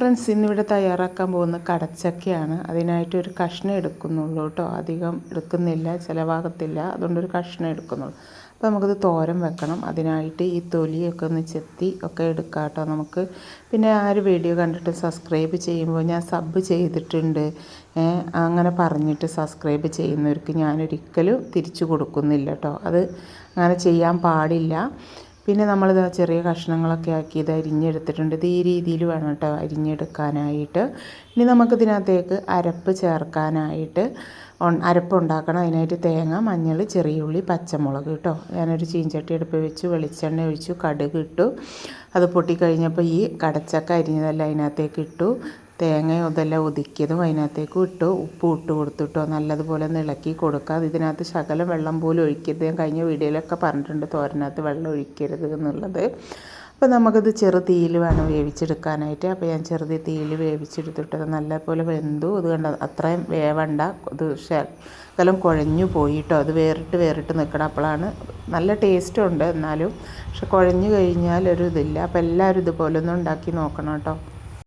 Friends ഇന്നിവിടെ തയ്യാറാക്കാൻ പോകുന്ന കടച്ചക്കയാണ്. അതിനായിട്ട് ഒരു കഷ്ണം എടുക്കുന്നുള്ളൂ കേട്ടോ. അധികം എടുക്കുന്നില്ല ചിലവാകത്തില്ല. അതുകൊണ്ടൊരു കഷ്ണം എടുക്കുന്നുള്ളൂ. അപ്പോൾ നമുക്കത് തോരൻ വെക്കണം. അതിനായിട്ട് ഈ തൊലിയൊക്കെ ഒന്ന് ചെത്തി ഒക്കെ എടുക്കാം കേട്ടോ നമുക്ക്. പിന്നെ ആ ഒരു വീഡിയോ കണ്ടിട്ട് സബ്സ്ക്രൈബ് ചെയ്യുമ്പോൾ ഞാൻ സബ് ചെയ്തിട്ടുണ്ട്. അങ്ങനെ പറഞ്ഞിട്ട് സബ്സ്ക്രൈബ് ചെയ്യുന്നവർക്ക് ഞാനൊരിക്കലും തിരിച്ചു കൊടുക്കുന്നില്ല കേട്ടോ. അത് അങ്ങനെ ചെയ്യാൻ പാടില്ല. പിന്നെ നമ്മളിത് ചെറിയ കഷ്ണങ്ങളൊക്കെ ആക്കി ഇത് അരിഞ്ഞെടുത്തിട്ടുണ്ട്. ഇത് ഈ രീതിയിൽ വേണം കേട്ടോ അരിഞ്ഞെടുക്കാനായിട്ട്. ഇനി നമുക്കിതിനകത്തേക്ക് അരപ്പ് ചേർക്കാനായിട്ട് അരപ്പ് ഉണ്ടാക്കണം അതിനായിട്ട് തേങ്ങ മഞ്ഞൾ ചെറിയ ഉള്ളി പച്ചമുളക് കേട്ടോ. ഞാനൊരു ചീഞ്ചട്ടി അടുപ്പ് വെച്ചു വെളിച്ചെണ്ണ ഒഴിച്ചു കടുക് ഇട്ടു. അത് പൊട്ടിക്കഴിഞ്ഞപ്പോൾ ഈ കടച്ചക്ക അരിഞ്ഞതെല്ലാം അതിനകത്തേക്ക് ഇട്ടു. തേങ്ങയും ഇതെല്ലാം ഒതുക്കിയതും അതിനകത്തേക്ക് ഇട്ടു ഉപ്പ് ഇട്ട് കൊടുത്തിട്ടോ. നല്ലതുപോലെ ഒന്ന് ഇളക്കി കൊടുക്കുക. ഇതിനകത്ത് ശകലം വെള്ളം പോലും ഒഴിക്കരുത്. ഞാൻ കഴിഞ്ഞ വീഡിയോയിലൊക്കെ പറഞ്ഞിട്ടുണ്ട് തോരനകത്ത് വെള്ളം ഒഴിക്കരുത് എന്നുള്ളത്. അപ്പോൾ നമുക്കത് ചെറു തീയിൽ വേണം വേവിച്ചെടുക്കാനായിട്ട്. അപ്പോൾ ഞാൻ ചെറുത് തീയിൽ വേവിച്ചെടുത്തിട്ട്. നല്ലപോലെ വെന്തു. അത് കണ്ട അത്രയും വേവണ്ട. ഇത് ശകലം കുഴഞ്ഞു പോയിട്ടോ. അത് വേറിട്ട് വേറിട്ട് നിൽക്കണം അപ്പോഴാണ് നല്ല ടേസ്റ്റും ഉണ്ട് എന്നാലും. പക്ഷെ കുഴഞ്ഞു കഴിഞ്ഞാൽ ഒരു ഇതില്ല. അപ്പോൾ എല്ലാവരും ഇതുപോലെ ഒന്ന് ഉണ്ടാക്കി നോക്കണം കേട്ടോ.